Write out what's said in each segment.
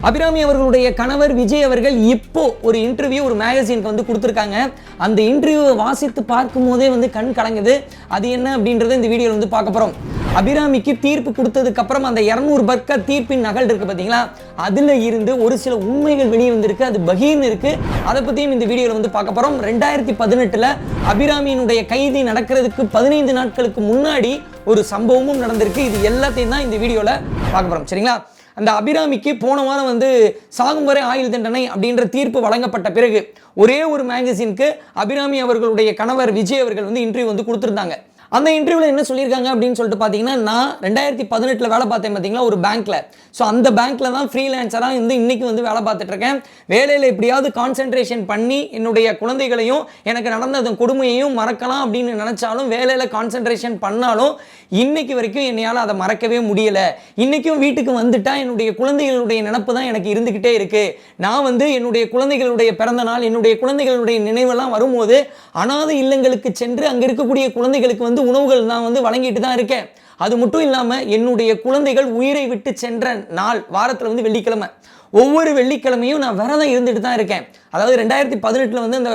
அபிராமி அவர்களுடைய கணவர் விஜய் அவர்கள் இப்போ ஒரு இன்டர்வியூ ஒரு மேகசினுக்கு வந்து கொடுத்துருக்காங்க. அந்த இன்டர்வியூவை வாசித்து பார்க்கும் போதே வந்து கண் கலங்குது. அது என்ன அப்படின்றத இந்த வீடியோவில் வந்து பார்க்க போகிறோம் அபிராமிக்கு தீர்ப்பு கொடுத்ததுக்கு அப்புறம் அந்த இரநூறு பக்க தீர்ப்பின் நகல் இருக்கு பார்த்தீங்களா அதில் இருந்து ஒரு சில உண்மைகள் வெளியே வந்திருக்கு. அது பகீர்னு இருக்கு. அதை பற்றியும் இந்த வீடியோவில் வந்து பார்க்க போகிறோம் ரெண்டாயிரத்தி பதினெட்டில் அபிராமியினுடைய கைதி நடக்கிறதுக்கு பதினைந்து நாட்களுக்கு முன்னாடி ஒரு சம்பவமும் நடந்திருக்கு. இது எல்லாத்தையும் தான் இந்த வீடியோவில் பார்க்க போகிறோம் சரிங்களா? அந்த அபிராமிக்கு போன வாரம் வந்து சாகும் வரை ஆயுள் தண்டனை அப்படின்ற தீர்ப்பு வழங்கப்பட்ட பிறகு ஒரே ஒரு மேகசினுக்கு அபிராமி அவர்களுடைய கணவர் விஜய் அவர்கள் வந்து இன்டர்வியூ வந்து கொடுத்துருந்தாங்க. அந்த இன்டர்வியூவில் என்ன சொல்லியிருக்காங்க அப்படின்னு சொல்லிட்டு பார்த்தீங்கன்னா நான் ரெண்டாயிரத்தி பதினெட்டில் வேலை பார்த்தேன் பார்த்தீங்களா ஒரு பேங்க்கில் ஸோ அந்த பேங்க்கில் தான் ஃப்ரீலான்சராக வந்து இன்னைக்கு வந்து வேலை பார்த்துட்ருக்கேன் வேலையில் எப்படியாவது கான்சென்ட்ரேஷன் பண்ணி என்னுடைய குழந்தைகளையும் எனக்கு நடந்த அந்த கொடுமையையும் மறக்கலாம் அப்படின்னு நினச்சாலும் வேலையில் கான்சென்ட்ரேஷன் பண்ணாலும் இன்னைக்கு வரைக்கும் என்னையால் அதை மறக்கவே முடியலை. இன்னைக்கும் வீட்டுக்கு வந்துட்டா என்னுடைய குழந்தைகளுடைய நினப்பு தான் எனக்கு இருந்துக்கிட்டே இருக்கு. நான் வந்து என்னுடைய குழந்தைகளுடைய பிறந்த நாள் என்னுடைய குழந்தைகளுடைய நினைவெல்லாம் வரும்போது அனாதை இல்லங்களுக்கு சென்று அங்கே இருக்கக்கூடிய குழந்தைகளுக்கு வந்து உணவுகள் நான் வந்து வழங்கிட்டு தான் இருக்கேன். அது மட்டும் இல்லாமல் என்னுடைய குழந்தைகள் உயிரை விட்டு சென்ற நாள் வாரத்தில் வந்து வெள்ளிக்கிழமை. ஒவ்வொரு வெள்ளிக்கிழமையும் நான் விரதம் இருந்துட்டு தான் இருக்கேன். அதாவது ரெண்டாயிரத்தி பதினெட்டில் வந்து அந்த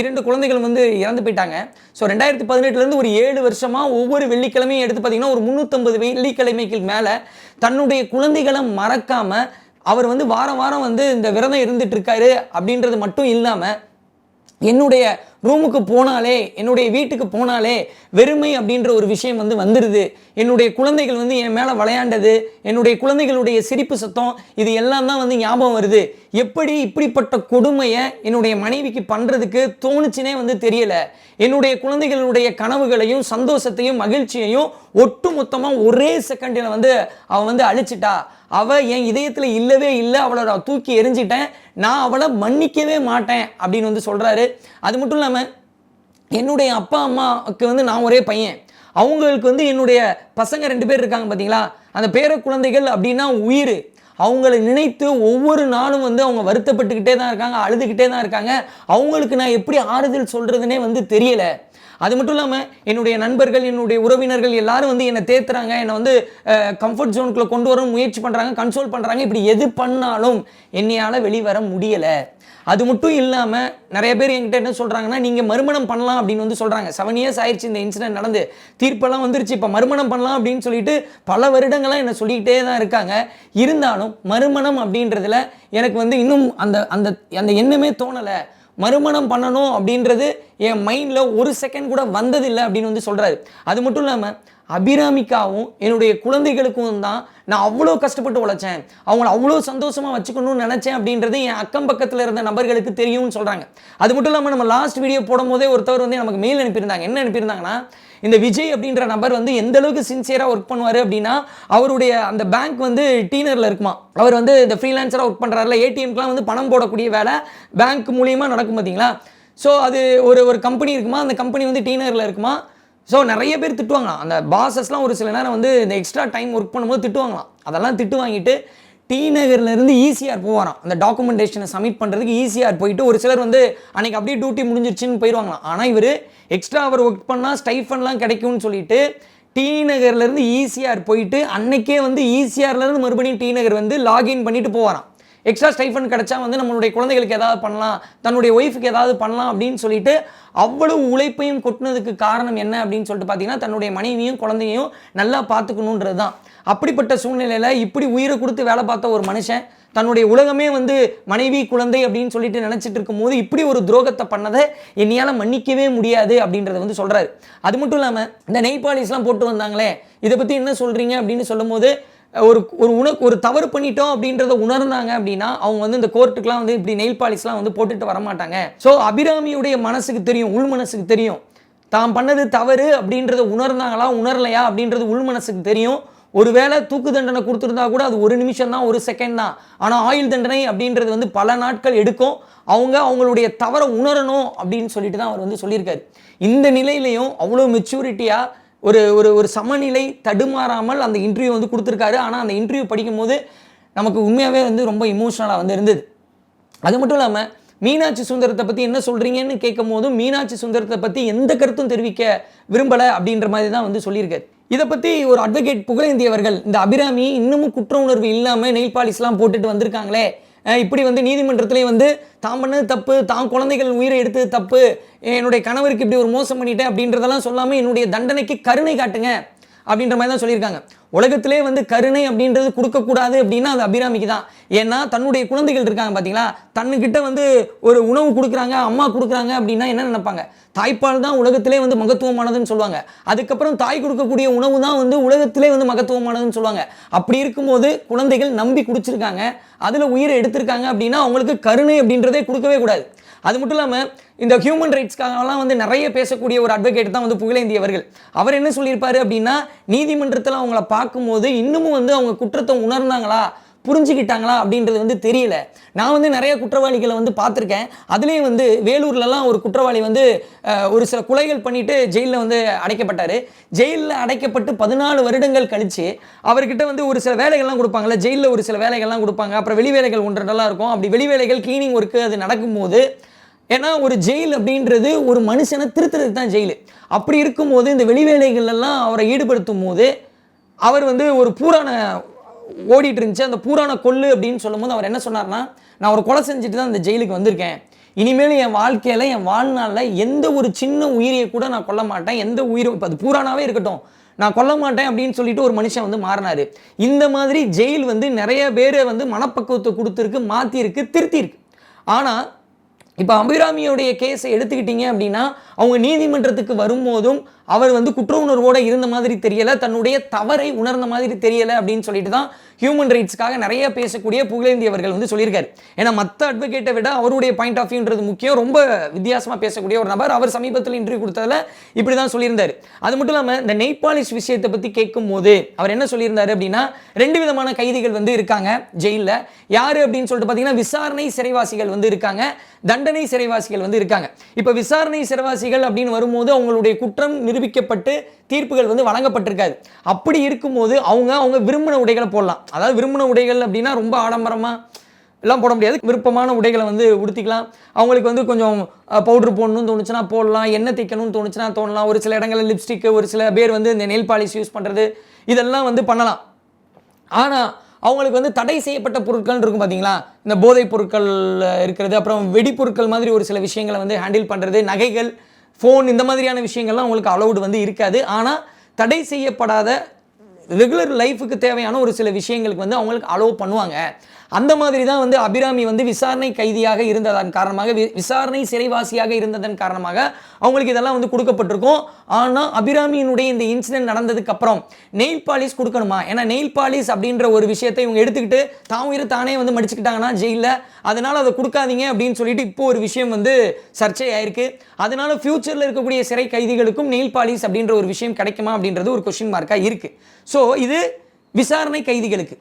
இரண்டு குழந்தைகள் வந்து இறந்து போயிட்டாங்க. ஸோ ரெண்டாயிரத்தி பதினெட்டுலேருந்து ஒரு ஏழு வருஷமாக ஒவ்வொரு வெள்ளிக்கிழமையும் எடுத்து பார்த்தீங்கன்னா ஒரு முந்நூற்றம்பது வெள்ளிக்கிழமைக்கு மேலே தன்னுடைய குழந்தைகளை மறக்காமல் அவர் வந்து வாரம் வாரம் வந்து இந்த விரதம் இருந்துட்டு இருக்காரு அப்படின்றது மட்டும் இல்லாமல் என்னுடைய ரூமுக்கு போனாலே என்னுடைய வீட்டுக்கு போனாலே வெறுமை அப்படின்ற ஒரு விஷயம் வந்து வந்துடுது என்னுடைய குழந்தைகள் வந்து என் மேலே விளையாண்டது என்னுடைய குழந்தைகளுடைய சிரிப்பு சத்தம் இது எல்லாம் தான் வந்து ஞாபகம் வருது. எப்படி இப்படிப்பட்ட கொடுமையை என்னுடைய மனைவிக்கு பண்ணுறதுக்கு தோணுச்சுனே வந்து தெரியல. என்னுடைய குழந்தைகளுடைய கனவுகளையும் சந்தோஷத்தையும் மகிழ்ச்சியையும் ஒட்டு மொத்தமாக ஒரே செகண்டில் வந்து அவன் வந்து அழிச்சிட்டா. அவள் என் இதயத்தில் இல்லவே இல்லை அவளை தூக்கி எரிஞ்சிட்டேன் நான் அவளை மன்னிக்கவே மாட்டேன் அப்படின்னு வந்து சொல்கிறாரு அது மட்டும் இல்லாமல் என்னுடைய அப்பா அம்மாவுக்கு வந்து நான் ஒரே பையன். அவங்களுக்கு வந்து என்னுடைய பசங்க ரெண்டு பேர் இருக்காங்க பார்த்தீங்களா அந்த பேர குழந்தைகள் அப்படின்னா உயிர். அவங்கள நினைத்து ஒவ்வொரு நாளும் வந்து அவங்க வருத்தப்பட்டுக்கிட்டே தான் இருக்காங்க அழுதுகிட்டே தான் இருக்காங்க. அவங்களுக்கு நான் எப்படி ஆறுதல் சொல்கிறதுனே வந்து தெரியலை. அது மட்டும் இல்லாமல் என்னுடைய நண்பர்கள் என்னுடைய உறவினர்கள் எல்லாரும் வந்து என்னை தேத்துறாங்க என்னை வந்து கம்ஃபர்ட் ஜோனுக்குள்ளே கொண்டு வர முயற்சி பண்ணுறாங்க கன்சோல் பண்ணுறாங்க இப்படி எது பண்ணாலும் என்னையால் வெளிவர முடியலை. அது மட்டும் இல்லாமல் நிறைய பேர் என்கிட்ட என்ன சொல்கிறாங்கன்னா நீங்கள் மறுமணம் பண்ணலாம் அப்படின்னு வந்து சொல்கிறாங்க செவன் இயர்ஸ் ஆயிடுச்சு இந்த இன்சிடென்ட் நடந்து. தீர்ப்பெல்லாம் வந்துருச்சு. இப்போ மறுமணம் பண்ணலாம் அப்படின்னு சொல்லிட்டு பல வருடங்களாக என்னை சொல்லிக்கிட்டே தான் இருக்காங்க. இருந்தாலும் மறுமணம் அப்படின்றதுல எனக்கு வந்து இன்னும் அந்த அந்த அந்த எண்ணமே தோணலை. மறுமணம் பண்ணணும் அப்படின்றது என் மைண்டில் ஒரு செகண்ட் கூட வந்ததில்லை அப்படின்னு வந்து சொல்கிறாரு அது மட்டும் இல்லாமல் அபிராமிக்காவும் என்னுடைய குழந்தைகளுக்கும் தான் நான் அவ்வளோ கஷ்டப்பட்டு உழைச்சேன். அவங்கள அவ்வளோ சந்தோஷமாக வச்சுக்கணும்னு நினச்சேன் அப்படின்றது என் அக்கம் பக்கத்தில் இருந்த நபர்களுக்கு தெரியும்னு சொல்கிறாங்க அது மட்டும் இல்லாமல் நம்ம லாஸ்ட் வீடியோ போடும்போதே ஒருத்தவர் வந்து நமக்கு மெயில் அனுப்பியிருந்தாங்க. என்ன அனுப்பியிருந்தாங்கன்னா இந்த விஜய் அப்படின்ற நபர் வந்து எந்த அளவுக்கு சின்சியராக ஒர்க் பண்ணுவார் அப்படின்னா அவருடைய அந்த பேங்க் வந்து டீனரில் இருக்குமா. அவர் வந்து இந்த ஃப்ரீலான்சராக ஒர்க் பண்ணுறாருல ஏடிஎம்க்குலாம் வந்து பணம் போடக்கூடிய வேலை பேங்க் மூலியமாக நடக்கும் பார்த்தீங்களா ஸோ அது ஒரு ஒரு கம்பெனி இருக்குமா? அந்த கம்பெனி வந்து டீனரில் இருக்குமா? ஸோ நிறைய பேர் திட்டுவாங்களாம். அந்த பாசஸ்லாம் ஒரு சில நேரம் வந்து இந்த எக்ஸ்ட்ரா டைம் ஒர்க் பண்ணும்போது திட்டுவாங்களாம். அதெல்லாம் திட்டு வாங்கிட்டு டி நகர்லேருந்து ஈசிஆர் போவாராம். அந்த டாக்குமெண்டேஷனை சப்மிட் பண்ணுறதுக்கு ஈசிஆர் போயிட்டு ஒரு சிலர் வந்து அன்றைக்கி அப்படியே டியூட்டி முடிஞ்சிருச்சுன்னு போயிடுவாங்களாம் ஆனால் இவர் எக்ஸ்ட்ரா அவர் ஒர்க் பண்ணால் ஸ்டைஃபன்லாம் கிடைக்கும்னு சொல்லிட்டு டி நகர்லேருந்து ஈசிஆர் போயிட்டு அன்னைக்கே வந்து ஈசிஆர்லேருந்து மறுபடியும் டி நகர் வந்து லாகின் பண்ணிட்டு போவாராம். எக்ஸ்ட்ரா ஸ்டைஃபன் கிடச்சா வந்து நம்மளுடைய குழந்தைகளுக்கு ஏதாவது பண்ணலாம் தன்னுடைய ஒய்ஃபுக்கு ஏதாவது பண்ணலாம் அப்படின்னு சொல்லிட்டு அவ்வளவு உழைப்பையும் கொட்டினதுக்கு காரணம் என்ன அப்படின்னு சொல்லிட்டு பார்த்தீங்கன்னா தன்னுடைய மனைவியும் குழந்தையும் நல்லா பார்த்துக்கணுன்றது தான் அப்படிப்பட்ட சூழ்நிலையில் இப்படி உயிரை கொடுத்து வேலை பார்த்த ஒரு மனுஷன் தன்னுடைய உலகமே வந்து மனைவி குழந்தை அப்படின்னு சொல்லிட்டு நினச்சிட்டு இருக்கும்போது இப்படி ஒரு துரோகத்தை பண்ணதை என்னையால் மன்னிக்கவே முடியாது அப்படின்றத வந்து சொல்கிறாரு அது மட்டும் இல்லாமல் இந்த நெய்பாலிஸ்லாம் போட்டு வந்தாங்களே இதை பற்றி என்ன சொல்கிறீங்க அப்படின்னு சொல்லும்போது ஒரு ஒரு உனக்கு ஒரு தவறு பண்ணிட்டோம் அப்படின்றத உணர்ந்தாங்க அப்படின்னா அவங்க வந்து இந்த கோர்ட்டுக்கெலாம் வந்து இப்படி நெயில் பாலிஷ்லாம் வந்து போட்டுட்டு வரமாட்டாங்க. ஸோ அபிராமியுடைய மனசுக்கு தெரியும் உள் மனசுக்கு தெரியும். தான் பண்ணது தவறு அப்படின்றத உணர்ந்தாங்களா உணரலையா அப்படின்றது உள் மனசுக்கு தெரியும். ஒருவேளை தூக்கு தண்டனை கொடுத்துருந்தா கூட அது ஒரு நிமிஷம் தான் ஒரு செகண்ட் தான். ஆனால் ஆயுள் தண்டனை அப்படின்றது வந்து பல நாட்கள் எடுக்கும். அவங்க அவங்களுடைய தவறை உணரணும் அப்படின்னு சொல்லிட்டு தான் அவர் வந்து சொல்லியிருக்காரு. இந்த நிலையிலையும் அவ்வளோ மெச்சூரிட்டியாக ஒரு ஒரு ஒரு சமநிலை தடுமாறாமல் அந்த இன்டர்வியூ வந்து கொடுத்துருக்காரு. ஆனால் அந்த இன்டர்வியூ படிக்கும்போது நமக்கு உண்மையாகவே வந்து ரொம்ப இமோஷனலாக வந்து இருந்தது. அது மட்டும் இல்லாமல் மீனாட்சி சுந்தரத்தை பற்றி என்ன சொல்கிறீங்கன்னு கேட்கும் போதும் மீனாட்சி சுந்தரத்தை பற்றி எந்த கருத்தும் தெரிவிக்க விரும்பலை அப்படின்ற மாதிரி தான் வந்து சொல்லியிருக்காரு. இதை பற்றி ஒரு அட்வொகேட் புகழேந்தியவர்கள் இந்த அபிராமி இன்னமும் குற்ற உணர்வு இல்லாமல் நெயில் பாலிஷ்லாம் போட்டுட்டு வந்திருக்காங்களே இப்படி வந்து நீதிமன்றத்திலே வந்து தான் பண்ணது தப்பு தான் குழந்தைகள் உயிரை எடுத்தது தப்பு என்னுடைய கணவருக்கு இப்படி ஒரு மோசம் பண்ணிட்டேன் அப்படின்றதெல்லாம் சொல்லாமல் என்னுடைய தண்டனைக்கு கருணை காட்டுங்க அப்படின்ற மாதிரி தான் சொல்லியிருக்காங்க. உலகத்திலே வந்து கருணை அப்படின்றது கொடுக்கக்கூடாது அப்படின்னா அது அபிராமிக்கு தான். ஏன்னா தன்னுடைய குழந்தைகள் இருக்காங்க பார்த்தீங்களா தன்னுக்கிட்ட வந்து ஒரு உணவு கொடுக்குறாங்க அம்மா கொடுக்குறாங்க அப்படின்னா என்ன நினைப்பாங்க? தாய்ப்பால் தான் உலகத்திலே வந்து மகத்துவமானதுன்னு சொல்லுவாங்க. அதுக்கப்புறம் தாய் கொடுக்கக்கூடிய உணவு தான் வந்து உலகத்திலே வந்து மகத்துவமானதுன்னு சொல்லுவாங்க. அப்படி இருக்கும்போது குழந்தைகள் நம்பி குடிச்சிருக்காங்க. அதில் உயிரை எடுத்திருக்காங்க அப்படின்னா அவங்களுக்கு கருணை அப்படின்றதே கொடுக்கவே கூடாது. அது மட்டும் இல்லாமல் இந்த ஹியூமன் ரைட்ஸ்க்காகலாம் வந்து நிறைய பேசக்கூடிய ஒரு அட்வொகேட் தான் வந்து புகழேந்தி அவர்கள். அவர் என்ன சொல்லியிருப்பாரு அப்படின்னா நீதிமன்றத்தில் அவங்கள பா பார்க்கும்போது இன்னமும் வந்து அவங்க குற்றத்தை உணர்ந்தாங்களா? புரிஞ்சுக்கிட்டாங்களா? அப்படின்றது வந்து தெரியல. நான் வந்து நிறைய குற்றவாளிகளை வந்து பார்த்துருக்கேன். அதுலேயும் வந்து வேலூர்லலாம் ஒரு குற்றவாளி வந்து ஒரு சில கொலைகள் பண்ணிட்டு ஜெயிலில் வந்து அடைக்கப்பட்டார். ஜெயிலில் அடைக்கப்பட்டு பதினாலு வருடங்கள் கழித்து அவர்கிட்ட வந்து ஒரு சில வேலைகள்லாம் கொடுப்பாங்கல்ல ஜெயிலில் ஒரு சில வேலைகள்லாம் கொடுப்பாங்க. அப்புறம் வெளி வேலைகள் ஒன்றெல்லாம் இருக்கும். அப்படி வெளி வேலைகள் கிளீனிங் ஒர்க்கு அது நடக்கும்போது ஏன்னா ஒரு ஜெயில் அப்படின்றது ஒரு மனுஷனை திருத்துறது தான் ஜெயில். அப்படி இருக்கும்போது இந்த வெளி எல்லாம் அவரை ஈடுபடுத்தும் போது அவர் வந்து ஒரு பூரான ஓடிட்டு இருந்துச்சு அந்த பூரான கொள்ளு அப்படின்னு சொல்லும்போது அவர் என்ன சொன்னார்னா நான் ஒரு கொலை செஞ்சுட்டு தான் அந்த ஜெயிலுக்கு வந்திருக்கேன். இனிமேல் என் வாழ்க்கையில் என் வாழ்நாளில் எந்த ஒரு சின்ன உயிரியை கூட நான் கொல்ல மாட்டேன். எந்த உயிரும் இப்போ அது பூரானாவே இருக்கட்டும். நான் கொல்ல மாட்டேன் அப்படின்னு சொல்லிட்டு ஒரு மனுஷன் வந்து மாறினாரு. இந்த மாதிரி ஜெயில் வந்து நிறைய பேரை வந்து மனப்பக்குவத்தை கொடுத்துருக்கு மாற்றிருக்கு திருத்திருக்கு ஆனால் இப்போ அபிராமியோடைய கேஸை எடுத்துக்கிட்டீங்க அப்படின்னா அவங்க நீதிமன்றத்துக்கு வரும்போதும் அவர் வந்து குற்ற உணர்வோட இருந்த மாதிரி தெரியல தன்னுடைய தவறை உணர்ந்த மாதிரி தெரியல அப்படின்னு சொல்லிட்டு தான் ஹியூமன் ரைட்ஸ்க்காக நிறைய பேசக்கூடிய புகழேந்தி அவர்கள் வந்து சொல்லியிருக்காரு. ஏன்னா மற்ற அட்வொகேட்டை விட அவருடைய பாயிண்ட் ஆஃப் வியூன்றது முக்கியம். ரொம்ப வித்தியாசமாக பேசக்கூடிய ஒரு நபர். அவர் சமீபத்தில் இன்டர்வியூ கொடுத்ததில் இப்படி தான் சொல்லியிருந்தார். அது மட்டும் இல்லாமல் இந்த நெய்பாலிஷ் விஷயத்தை பற்றி கேட்கும் போது அவர் என்ன சொல்லியிருந்தாரு அப்படின்னா ரெண்டு விதமான கைதிகள் வந்து இருக்காங்க ஜெயிலில். யார் அப்படின்னு சொல்லிட்டு பார்த்தீங்கன்னா விசாரணை சிறைவாசிகள் வந்து இருக்காங்க. தண்டனை சிறைவாசிகள் வந்து இருக்காங்க. இப்போ விசாரணை சிறைவாசிகள் அப்படின்னு வரும்போது அவங்களுடைய குற்றம் நிரூபிக்கப்பட்டு தீர்ப்புகள் வந்து வழங்கப்பட்டிருக்காது. அப்படி இருக்கும்போது அவங்க அவங்க விரும்பின உடைகளை போடலாம். அதாவது விரும்பின உடைகள் அப்படின்னா ரொம்ப ஆடம்பரமாக எல்லாம் போட முடியாது. விருப்பமான உடைகளை வந்து உடுத்திக்கலாம். அவங்களுக்கு வந்து கொஞ்சம் பவுட்ரு போடணும்னு தோணுச்சுன்னா போடலாம். எண்ணெய் தைக்கணும்னு தோணுச்சுன்னா தோணலாம். ஒரு சில இடங்களில் லிப்ஸ்டிக்கு ஒரு சில பேர் வந்து இந்த நெல் பாலிஷ் யூஸ் பண்ணுறது இதெல்லாம் வந்து பண்ணலாம். ஆனால் அவங்களுக்கு வந்து தடை செய்யப்பட்ட பொருட்கள்னு இருக்கும் பார்த்தீங்களா இந்த போதைப் பொருட்கள் இருக்கிறது. அப்புறம் வெடிப்பொருட்கள் மாதிரி ஒரு சில விஷயங்களை வந்து ஹேண்டில் பண்ணுறது நகைகள் ஃபோன் இந்த மாதிரியான விஷயங்கள்லாம் அவங்களுக்கு அலௌடு வந்து இருக்காது. ஆனால் தடை செய்யப்படாத ரெகுலர் லைஃபுக்கு தேவையான ஒரு சில விஷயங்களுக்கு வந்து அவங்களுக்கு அலோவ் பண்ணுவாங்க. அந்த மாதிரி தான் வந்து அபிராமி வந்து விசாரணை கைதியாக இருந்ததன் காரணமாக வி- விசாரணை சிறைவாசியாக இருந்ததன் காரணமாக அவங்களுக்கு இதெல்லாம் வந்து கொடுக்கப்பட்டிருக்கும். ஆனால் அபிராமியினுடைய இந்த இன்சிடென்ட் நடந்ததுக்கு அப்புறம் நெயில் பாலிஷ் கொடுக்கணுமா? ஏன்னா நெயில் பாலிஷ் அப்படின்ற ஒரு விஷயத்தை இவங்க எடுத்துக்கிட்டு தான் உயிரை தானே வந்து மடிச்சுக்கிட்டாங்கன்னா ஜெயிலில். அதனால் அதை கொடுக்காதீங்க அப்படின்னு சொல்லிட்டு இப்போ ஒரு விஷயம் வந்து சர்ச்சை ஆயிருக்கு அதனால ஃபியூச்சரில் இருக்கக்கூடிய சிறை கைதிகளுக்கும் நெயில் பாலிஷ் அப்படின்ற ஒரு விஷயம் கிடைக்குமா அப்படின்றது ஒரு கொஸ்டின் மார்க்காக இருக்குது ஸோ இது விசாரணை கைதிகளுக்கு.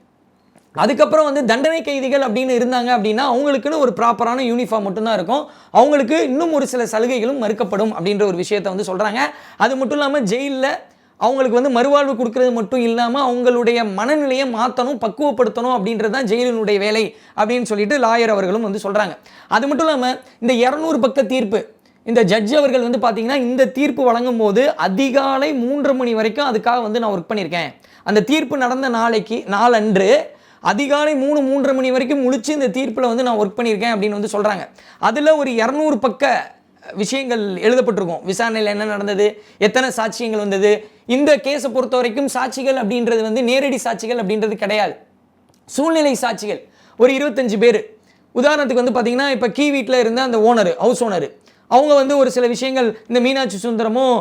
அதுக்கப்புறம் வந்து தண்டனை கைதிகள் அப்படின்னு இருந்தாங்க அப்படின்னா அவங்களுக்குன்னு ஒரு ப்ராப்பரான யூனிஃபார்ம் மட்டும்தான் இருக்கும். அவங்களுக்கு இன்னும் ஒரு சில சலுகைகளும் மறுக்கப்படும் அப்படின்ற ஒரு விஷயத்தை வந்து சொல்கிறாங்க அது மட்டும் இல்லாமல் ஜெயிலில் அவங்களுக்கு வந்து மறுவாழ்வு கொடுக்கறது மட்டும் இல்லாமல் அவங்களுடைய மனநிலையை மாற்றணும் பக்குவப்படுத்தணும் அப்படின்றது தான் ஜெயிலினுடைய வேலை அப்படின்னு சொல்லிட்டு லாயர் அவர்களும் வந்து சொல்கிறாங்க அது மட்டும் இல்லாமல் இந்த இரநூறு பக்க தீர்ப்பு இந்த ஜட்ஜ் அவர்கள் வந்து பார்த்தீங்கன்னா இந்த தீர்ப்பு வழங்கும் போது அதிகாலை மூன்று மணி வரைக்கும் அதுக்காக வந்து நான் ஒர்க் பண்ணியிருக்கேன். அந்த தீர்ப்பு நடந்த நாளைக்கு நாளன்று அதிகாலை மூணு மூன்றரை மணி வரைக்கும் முழிச்சு இந்த தீர்ப்பில் வந்து நான் ஒர்க் பண்ணியிருக்கேன் அப்படின்னு வந்து சொல்கிறாங்க அதில் ஒரு இரநூறு பக்க விஷயங்கள் எழுதப்பட்டிருக்கும். விசாரணையில் என்ன நடந்தது? எத்தனை சாட்சியங்கள் வந்தது? இந்த கேஸை பொறுத்த வரைக்கும் சாட்சிகள் அப்படின்றது வந்து நேரடி சாட்சிகள் அப்படின்றது கிடையாது. சூழ்நிலை சாட்சிகள். ஒரு இருபத்தஞ்சு பேர். உதாரணத்துக்கு வந்து பார்த்தீங்கன்னா இப்போ கீ வீட்டில் இருந்த அந்த ஓனர் ஹவுஸ் ஓனர் அவங்க வந்து ஒரு சில விஷயங்கள் இந்த மீனாட்சி சுந்தரமும்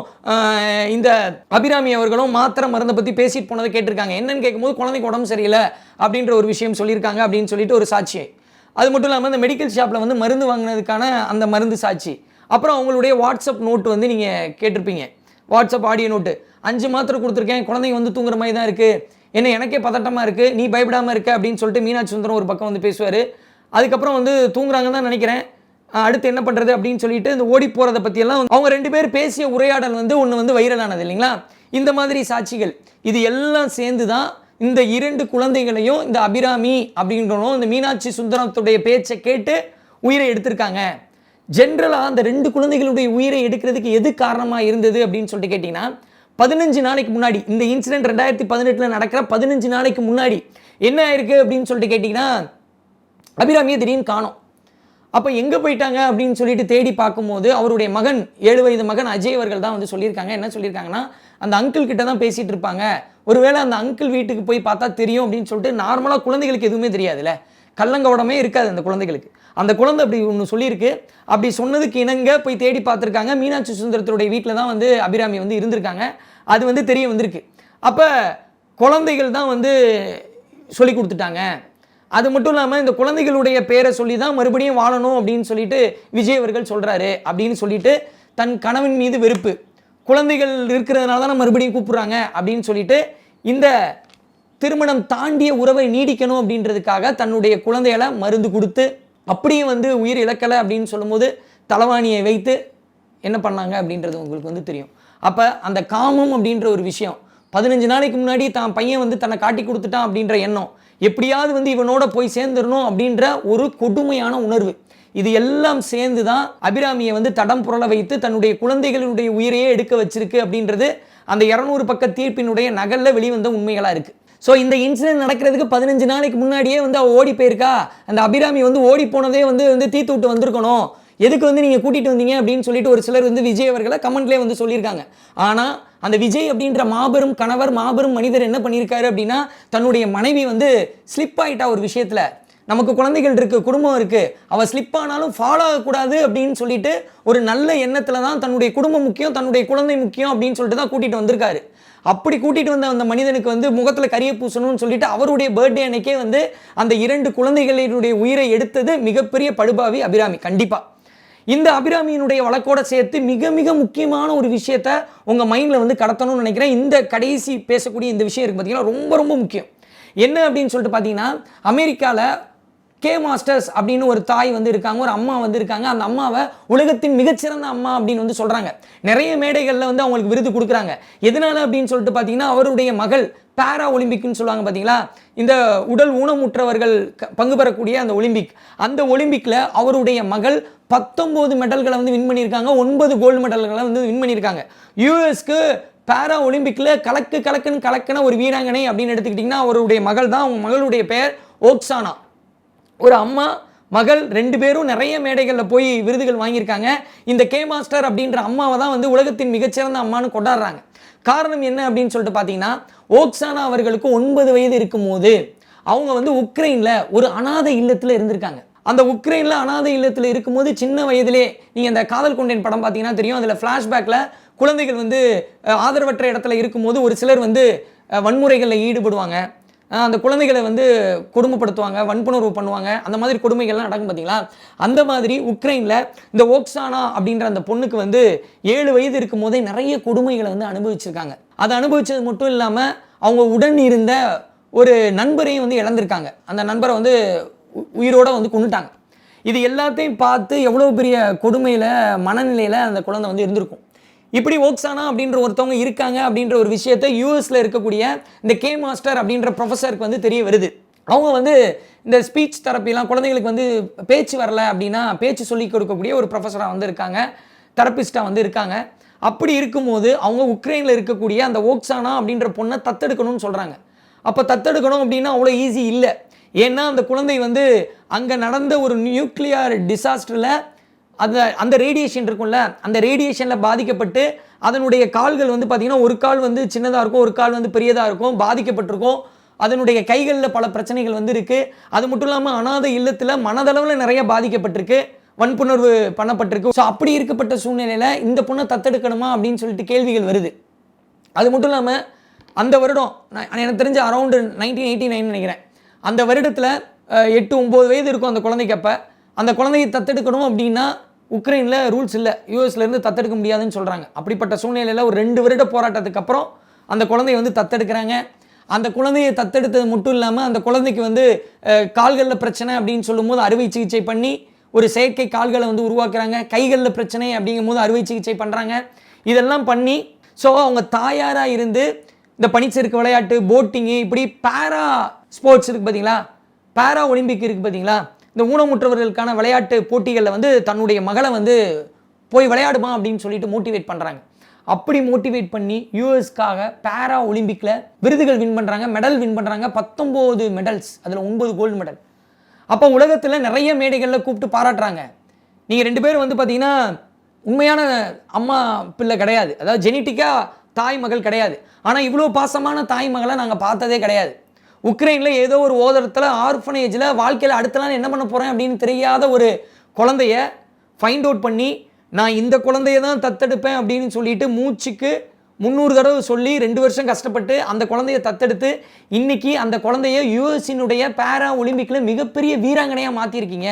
இந்த அபிராமி அவர்களும் மாத்திரை மருந்தை பற்றி பேசிட்டு போனதை கேட்டிருக்காங்க. என்னன்னு கேட்கும்போது குழந்தைக்கு உடம்பு சரியில்லை அப்படின்ற ஒரு விஷயம் சொல்லியிருக்காங்க அப்படின்னு சொல்லிட்டு ஒரு சாட்சி அது மட்டும் இல்லாமல் இந்த மெடிக்கல் ஷாப்பில் வந்து மருந்து வாங்கினதுக்கான அந்த மருந்து சாட்சி. அப்புறம் அவங்களுடைய வாட்ஸ்அப் நோட்டு வந்து நீங்கள் கேட்டிருப்பீங்க. வாட்ஸ்அப் ஆடியோ நோட்டு அஞ்சு மாத்திரை கொடுத்துருக்கேன் குழந்தைங்க வந்து தூங்குற மாதிரி தான் இருக்குது என்ன எனக்கே பதட்டமாக இருக்குது நீ பயப்படாமல் இருக்க அப்படின்னு சொல்லிட்டு மீனாட்சி சுந்தரம் ஒரு பக்கம் வந்து பேசுவார். அதுக்கப்புறம் வந்து தூங்குறாங்கன்னு தான் நினைக்கிறேன். அடுத்து என்ன பண்ணுறது அப்படின்னு சொல்லிட்டு இந்த ஓடி போகிறத பற்றியெல்லாம் அவங்க ரெண்டு பேர் பேசிய உரையாடல் வந்து ஒன்று வந்து வைரலானது இல்லைங்களா? இந்த மாதிரி சாட்சிகள். இது எல்லாம் சேர்ந்து தான் இந்த இரண்டு குழந்தைகளையும் இந்த அபிராமி அப்படின்றனும் இந்த மீனாட்சி சுந்தரத்துடைய பேச்சை கேட்டு உயிரை எடுத்திருக்காங்க. ஜென்ரலாக அந்த ரெண்டு குழந்தைகளுடைய உயிரை எடுக்கிறதுக்கு எது காரணமாக இருந்தது அப்படின்னு சொல்லிட்டு கேட்டிங்கன்னா பதினஞ்சு நாளைக்கு முன்னாடி இந்த இன்சிடென்ட் ரெண்டாயிரத்தி பதினெட்டில் நடக்கிற பதினஞ்சு நாளைக்கு முன்னாடி என்ன ஆயிருக்கு அப்படின்னு சொல்லிட்டு கேட்டிங்கன்னா அபிராமியை திடீர்னு காணோம். அப்போ எங்கே போயிட்டாங்க அப்படின்னு சொல்லிட்டு தேடி பார்க்கும்போது அவருடைய மகன் ஏழு வயது மகன் அஜய் அவர்கள் தான் வந்து சொல்லியிருக்காங்க. என்ன சொல்லியிருக்காங்கன்னா அந்த அங்கிள் கிட்ட தான் பேசிகிட்டு இருப்பாங்க. ஒருவேளை அந்த அங்கிள் வீட்டுக்கு போய் பார்த்தா தெரியும் அப்படின்னு சொல்லிட்டு நார்மலாக குழந்தைகளுக்கு எதுவுமே தெரியாதுல்ல. கள்ளங்கவடமே இருக்காது அந்த குழந்தைகளுக்கு. அந்த குழந்தை அப்படி ஒன்று சொல்லியிருக்கு. அப்படி சொன்னதுக்கு இணங்க போய் தேடி பார்த்துருக்காங்க. மீனாட்சி சுந்தரத்துடைய வீட்டில் தான் வந்து அபிராமி வந்து இருந்திருக்காங்க. அது வந்து தெரிய வந்திருக்கு. அப்போ குழந்தைகள் தான் வந்து சொல்லி கொடுத்துட்டாங்க. அது மட்டும் இல்லாமல் இந்த குழந்தைகளுடைய பேரை சொல்லி தான் மறுபடியும் வாழணும் அப்படின்னு சொல்லிட்டு விஜய் அவர்கள் சொல்கிறாரு அப்படின்னு சொல்லிட்டு தன் கணவன் மீது வெறுப்பு. குழந்தைகள் இருக்கிறதுனால தான் மறுபடியும் கூப்பிட்றாங்க அப்படின்னு சொல்லிட்டு இந்த திருமணம் தாண்டிய உறவை நீடிக்கணும் அப்படின்றதுக்காக தன்னுடைய குழந்தைகளை மருந்து கொடுத்து அப்படியே வந்து உயிர் இழக்கலை அப்படின்னு சொல்லும்போது தலவாணியை வைத்து என்ன பண்ணாங்க அப்படின்றது உங்களுக்கு வந்து தெரியும். அப்போ அந்த காமம் அப்படின்ற ஒரு விஷயம் பதினஞ்சு நாளைக்கு முன்னாடி தான் பையன் வந்து தன்னை காட்டி கொடுத்துட்டான் அப்படின்ற எண்ணம் எப்படியாவது வந்து இவனோட போய் சேர்ந்துடணும் அப்படின்ற ஒரு கொடுமையான உணர்வு. இது எல்லாம் சேர்ந்து தான் அபிராமியை வந்து தடம் புரள வைத்து தன்னுடைய குழந்தைகளுடைய உயிரையே எடுக்க வச்சிருக்கு அப்படின்றது அந்த இரநூறு பக்க தீர்ப்பினுடைய நகரில் வெளிவந்த உண்மைகளாக இருக்கு. ஸோ இந்த இன்சிடென்ட் நடக்கிறதுக்கு பதினஞ்சு நாளைக்கு முன்னாடியே வந்து அவள் ஓடி போயிருக்கா. அந்த அபிராமி வந்து ஓடி போனதே வந்து வந்து தீத்து விட்டு வந்திருக்கணும். எதுக்கு வந்து நீங்கள் கூட்டிகிட்டு வந்தீங்க அப்படின்னு சொல்லிட்டு ஒரு சிலர் வந்து விஜய் அவர்களை கமெண்ட்லேயே வந்து சொல்லியிருக்காங்க. ஆனால் அந்த விஜய் அப்படின்ற மாபெரும் கணவர் மாபெரும் மனிதர் என்ன பண்ணியிருக்காரு அப்படின்னா தன்னுடைய மனைவி வந்து ஸ்லிப் ஆயிட்டா ஒரு விஷயத்தில். நமக்கு குழந்தைகள் இருக்குது குடும்பம் இருக்குது அவள் ஸ்லிப் ஆனாலும் ஃபாலோ ஆகக்கூடாது அப்படின்னு சொல்லிட்டு ஒரு நல்ல எண்ணத்தில் தான் தன்னுடைய குடும்பம் முக்கியம் தன்னுடைய குழந்தை முக்கியம் அப்படின்னு சொல்லிட்டு தான் கூட்டிகிட்டு வந்திருக்காரு. அப்படி கூட்டிகிட்டு வந்த அந்த மனிதனுக்கு வந்து முகத்தில் கரிய பூசணும்னு சொல்லிட்டு அவருடைய பர்த்டே அன்னைக்கே வந்து அந்த இரண்டு குழந்தைகளினுடைய உயிரை எடுத்தது மிகப்பெரிய படுபாவி அபிராமி. கண்டிப்பாக இந்த அபிராமியினுடைய வழக்கோட சேர்த்து மிக மிக முக்கியமான ஒரு விஷயத்த உங்கள் மைண்டில் வந்து கடத்தணும்னு நினைக்கிறேன். இந்த கடைசி பேசக்கூடிய இந்த விஷயம் இருக்குது பார்த்தீங்கன்னா ரொம்ப ரொம்ப முக்கியம். என்ன அப்படின்னு சொல்லிட்டு பார்த்தீங்கன்னா அமெரிக்காவில் கே மாஸ்டர்ஸ் அப்படின்னு ஒரு தாய் வந்து இருக்காங்க ஒரு அம்மா வந்து இருக்காங்க. அந்த அம்மாவை உலகத்தின் மிகச்சிறந்த அம்மா அப்படின்னு வந்து சொல்கிறாங்க நிறைய மேடைகளில் வந்து அவங்களுக்கு விருது கொடுக்குறாங்க. எதனால அப்படின்னு சொல்லிட்டு பார்த்தீங்கன்னா அவருடைய மகள் பேரா ஒலிம்பிக்னு சொல்லுவாங்க பார்த்தீங்களா இந்த உடல் ஊனமுற்றவர்கள் க- பங்கு பெறக்கூடிய அந்த ஒலிம்பிக் அந்த ஒலிம்பிக்கில் அவருடைய மகள் பத்தொம்போது மெடல்களை வந்து வின் பண்ணியிருக்காங்க. ஒன்பது கோல்டு மெடல்களை வந்து வின் பண்ணியிருக்காங்க. யூஎஸ்க்கு பேரா ஒலிம்பிக்கில் கலக்கு கலக்குன்னு கலக்கின ஒரு வீராங்கனை அப்படின்னு எடுத்துக்கிட்டிங்கன்னா அவருடைய மகள் தான் அவங்க மகளுடைய பெயர் ஓக்ஸானா ஒரு அம்மா மகள் ரெண்டு பேரும் நிறைய மேடைகளில் போய் விருதுகள் வாங்கியிருக்காங்க. இந்த கே மாஸ்டர் அப்படின்ற அம்மாவை தான் வந்து உலகத்தின் மிகச்சிறந்த அம்மானு கொண்டாடுறாங்க. காரணம் என்ன அப்படின்னு சொல்லிட்டு பார்த்தீங்கன்னா ஓக்சானா அவர்களுக்கு ஒன்பது வயது இருக்கும்போது அவங்க வந்து உக்ரைனில் ஒரு அனாதை இல்லத்தில் இருந்திருக்காங்க. அந்த உக்ரைனில் அனாதை இல்லத்தில் இருக்கும்போது சின்ன வயதிலே நீங்கள் அந்த காதல் கொண்டேன் படம் பார்த்தீங்கன்னா தெரியும். அதில் ஃப்ளாஷ்பேக்கில் குழந்தைகள் வந்து ஆதரவற்ற இடத்துல இருக்கும்போது ஒரு சிலர் வந்து வன்முறைகளில் ஈடுபடுவாங்க. அந்த குழந்தைகளை வந்து கொடுமைப்படுத்துவாங்க வன்புணர்வு பண்ணுவாங்க. அந்த மாதிரி கொடுமைகள்லாம் நடக்கும் பார்த்தீங்களா அந்த மாதிரி உக்ரைனில் இந்த ஓக்ஸானா அப்படின்ற அந்த பொண்ணுக்கு வந்து ஏழு வயது இருக்கும் போதே நிறைய கொடுமைகளை வந்து அனுபவிச்சிருக்காங்க. அதை அனுபவிச்சது மட்டும் இல்லாமல் அவங்க உடன் இருந்த ஒரு நண்பரையும் வந்து இழந்திருக்காங்க. அந்த நண்பரை வந்து உ- உயிரோட வந்து கொண்டுட்டாங்க இது எல்லாத்தையும் பார்த்து எவ்வளோ பெரிய கொடுமையில் மனநிலையில் அந்த குழந்தை வந்து இருந்திருக்கும். இப்படி ஓக்ஸானா அப்படின்ற ஒருத்தவங்க இருக்காங்க அப்படின்ற ஒரு விஷயத்தை யூஎஸ்ல இருக்கக்கூடிய இந்த கே மாஸ்டர் அப்படின்ற ப்ரொஃபஸருக்கு வந்து தெரிய வருது. அவங்க வந்து இந்த ஸ்பீச் தெரப்பிலாம் குழந்தைங்களுக்கு வந்து பேச்சு வரல அப்படின்னா பேச்சு சொல்லி கொடுக்கக்கூடிய ஒரு ப்ரொஃபஸராக வந்து இருக்காங்க. தெரப்பிஸ்டாக வந்து இருக்காங்க. அப்படி இருக்கும்போது அவங்க உக்ரைனில் இருக்கக்கூடிய அந்த ஓக்ஸானா அப்படின்ற பொண்ணை தத்தெடுக்கணும்னு சொல்கிறாங்க அப்போ தத்தெடுக்கணும் அப்படின்னா அவ்வளோ ஈஸி இல்லை. ஏன்னா அந்த குழந்தை வந்து அங்கே நடந்த ஒரு நியூக்ளியர் டிசாஸ்டரில் அந்த அந்த ரேடியேஷன் இருக்கும்ல அந்த ரேடியேஷனில் பாதிக்கப்பட்டு அதனுடைய கால்கள் வந்து பார்த்திங்கன்னா ஒரு கால் வந்து சின்னதாக இருக்கும் ஒரு கால் வந்து பெரியதாக இருக்கும் பாதிக்கப்பட்டிருக்கும். அதனுடைய கைகளில் பல பிரச்சனைகள் வந்து இருக்குது அது மட்டும் இல்லாமல் அனாதை இல்லத்தில் மனதளவில் நிறைய பாதிக்கப்பட்டிருக்கு. வன்புணர்வு பண்ணப்பட்டிருக்கு. ஸோ அப்படி இருக்கப்பட்ட சூழ்நிலையில் இந்த பொண்ணை தத்தெடுக்கணுமா அப்படின்னு சொல்லிட்டு கேள்விகள் வருது. அது மட்டும் இல்லாமல் அந்த வருடம் நான் எனக்கு தெரிஞ்ச அரௌண்டு நைன்டீன் எயிட்டி நைன் நினைக்கிறேன். அந்த வருடத்தில் எட்டு ஒம்பது வயது இருக்கும் அந்த குழந்தைக்கு அப்போ. அந்த குழந்தையை தத்தெடுக்கணும் அப்படின்னா உக்ரைனில் ரூல்ஸ் இல்லை. யூஎஸ்லேருந்து தத்தெடுக்க முடியாதுன்னு சொல்கிறாங்க அப்படிப்பட்ட சூழ்நிலையில் ஒரு ரெண்டு வருட போராட்டத்துக்கு அப்புறம் அந்த குழந்தைய வந்து தத்தெடுக்கிறாங்க. அந்த குழந்தையை தத்தெடுத்தது மட்டும் இல்லாமல் அந்த குழந்தைக்கு வந்து கால்களில் பிரச்சனை அப்படின்னு சொல்லும்போது அறுவை சிகிச்சை பண்ணி ஒரு செயற்கை கால்களை வந்து உருவாக்குறாங்க. கைகளில் பிரச்சனை அப்படிங்கும்போது அறுவை சிகிச்சை பண்ணுறாங்க இதெல்லாம் பண்ணி ஸோ அவங்க தாயாராக இருந்து இந்த பனிச்சறுக்கு விளையாட்டு போட்டிங்கு இப்படி பேரா ஸ்போர்ட்ஸ் இருக்குது பார்த்தீங்களா பேரா ஒலிம்பிக் இருக்குது பார்த்தீங்களா இந்த ஊனமுற்றவர்களுக்கான விளையாட்டு போட்டிகளில் வந்து தன்னுடைய மகளை வந்து போய் விளையாடுமா அப்படின்னு சொல்லிட்டு மோட்டிவேட் பண்ணுறாங்க அப்படி மோட்டிவேட் பண்ணி யூஎஸ்க்காக பேரா ஒலிம்பிக்கில் விருதுகள் வின் பண்ணுறாங்க மெடல் வின் பண்ணுறாங்க பத்தொம்போது மெடல்ஸ் அதில் ஒன்பது கோல்டு மெடல் அப்போ உலகத்தில் நிறைய மேடைகளில் கூப்பிட்டு பாராட்டுறாங்க. நீங்கள் ரெண்டு பேரும் வந்து பார்த்தீங்கன்னா உண்மையான அம்மா பிள்ளை கிடையாது. அதாவது ஜெனட்டிக்காக தாய் மகள் கிடையாது. ஆனால் இவ்வளோ பாசமான தாய் மகளை நாங்கள் பார்த்ததே கிடையாது. உக்ரைனில் ஏதோ ஒரு ஓதரத்தில் ஆர்ஃபனேஜில் வாழ்க்கையில் அடுத்தலாம் என்ன பண்ண போகிறேன் அப்படின்னு தெரியாத ஒரு குழந்தைய ஃபைண்ட் அவுட் பண்ணி நான் இந்த குழந்தைய தான் தத்தெடுப்பேன் அப்படின்னு சொல்லிட்டு மூச்சுக்கு முந்நூறு தடவை சொல்லி ரெண்டு வருஷம் கஷ்டப்பட்டு அந்த குழந்தைய தத்தெடுத்து இன்னைக்கு அந்த குழந்தைய யூஎஸ்ஸினுடைய பேரா ஒலிம்பிக்கில் மிகப்பெரிய வீராங்கனையாக மாற்றிருக்கீங்க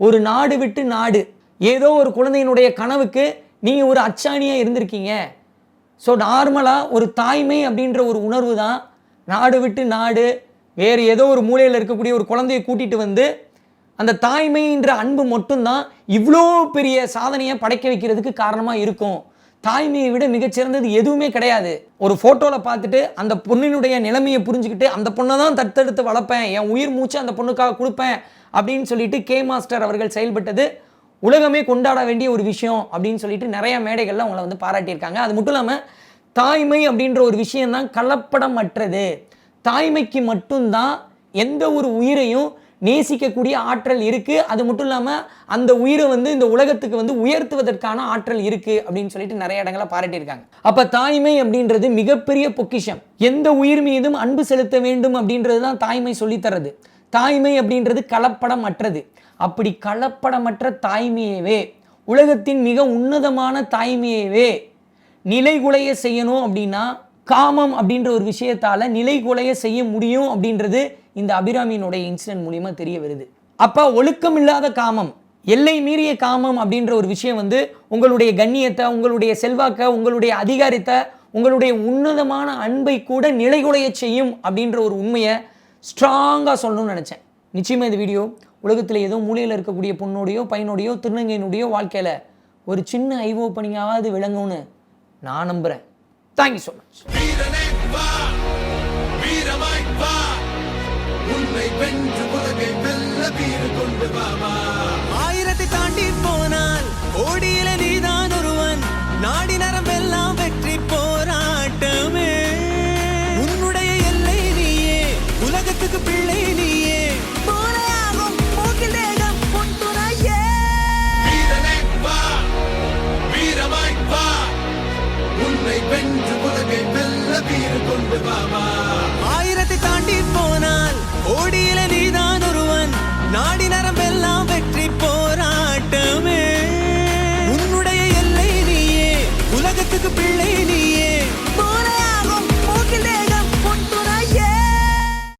ஒரு நாடு விட்டு நாடு. ஏதோ ஒரு குழந்தையினுடைய கனவுக்கு நீங்கள் ஒரு அச்சாணியாக இருந்திருக்கீங்க. ஸோ நார்மலாக ஒரு தாய்மை அப்படின்ற ஒரு உணர்வு தான் நாடு விட்டு நாடு வேறு ஏதோ ஒரு மூலையில் இருக்கக்கூடிய ஒரு குழந்தையை கூட்டிகிட்டு வந்து அந்த தாய்மைன்ற அன்பு மட்டும்தான் இவ்வளோ பெரிய சாதனையை படைக்க வைக்கிறதுக்கு காரணமாக இருக்கும். தாய்மையை விட மிகச்சிறந்தது எதுவுமே கிடையாது. ஒரு ஃபோட்டோவில் பார்த்துட்டு அந்த பொண்ணினுடைய நிலைமையை புரிஞ்சுக்கிட்டு அந்த பொண்ணை தான் தத்தெடுத்து வளர்ப்பேன் என் உயிர் மூச்சு அந்த பொண்ணுக்காக கொடுப்பேன் அப்படின்னு சொல்லிட்டு கே மாஸ்டர் அவர்கள் செயல்பட்டது. உலகமே கொண்டாட வேண்டிய ஒரு விஷயம் அப்படின்னு சொல்லிட்டு நிறைய மேடைகளில் அவங்கள வந்து பாராட்டியிருக்காங்க. அது மட்டும் இல்லாமல் தாய்மை அப்படின்ற ஒரு விஷயம்தான் கலப்படமற்றது. தாய்மைக்கு மட்டும்தான் எந்த ஒரு உயிரையும் நேசிக்கக்கூடிய ஆற்றல் இருக்குது அது மட்டும் இல்லாமல் அந்த உயிரை வந்து இந்த உலகத்துக்கு வந்து உயர்த்துவதற்கான ஆற்றல் இருக்குது அப்படின்னு சொல்லிட்டு நிறைய இடங்களை பாராட்டியிருக்காங்க. அப்போ தாய்மை அப்படின்றது மிகப்பெரிய பொக்கிஷம். எந்த உயிர் மீதும் அன்பு செலுத்த வேண்டும் அப்படின்றது தான் தாய்மை சொல்லித்தரது. தாய்மை அப்படின்றது கலப்படமற்றது. அப்படி கலப்படமற்ற தாய்மையவே உலகத்தின் மிக உன்னதமான தாய்மையவே நிலைகுலைய செய்யணும் அப்படின்னா காமம் அப்படின்ற ஒரு விஷயத்தால் நிலைகுலைய செய்ய முடியும் அப்படின்றது இந்த அபிராமியினுடைய இன்சிடென்ட் மூலியமாக தெரிய வருது. அப்போ ஒழுக்கம் இல்லாத காமம் எல்லை மீறிய காமம் அப்படின்ற ஒரு விஷயம் வந்து உங்களுடைய கண்ணியத்தை உங்களுடைய செல்வாக்கை உங்களுடைய அதிகாரத்தை உங்களுடைய உன்னதமான அன்பை கூட நிலைகுலைய செய்யும் அப்படின்ற ஒரு உண்மையை ஸ்ட்ராங்காக சொல்லணும்னு நினச்சேன். நிச்சயமாக இந்த வீடியோ உலகத்தில் ஏதோ மூலையில் இருக்கக்கூடிய பொண்ணோடையோ பையனோடையோ திருநங்கையினுடையோ வாழ்க்கையில் ஒரு சின்ன ஐ ஓப்பனிங்காவது விளங்கும்னு நான் நம்புகிறேன் தேங்க்யூ ஸோ மச் உன்னை வென்று உலகை வெல்ல கொண்டு ஆயிரத்தை தாண்டி போனால் கோடியில நீதான் ஒருவன். நாடி நரம்பெல்லாம் கொண்டு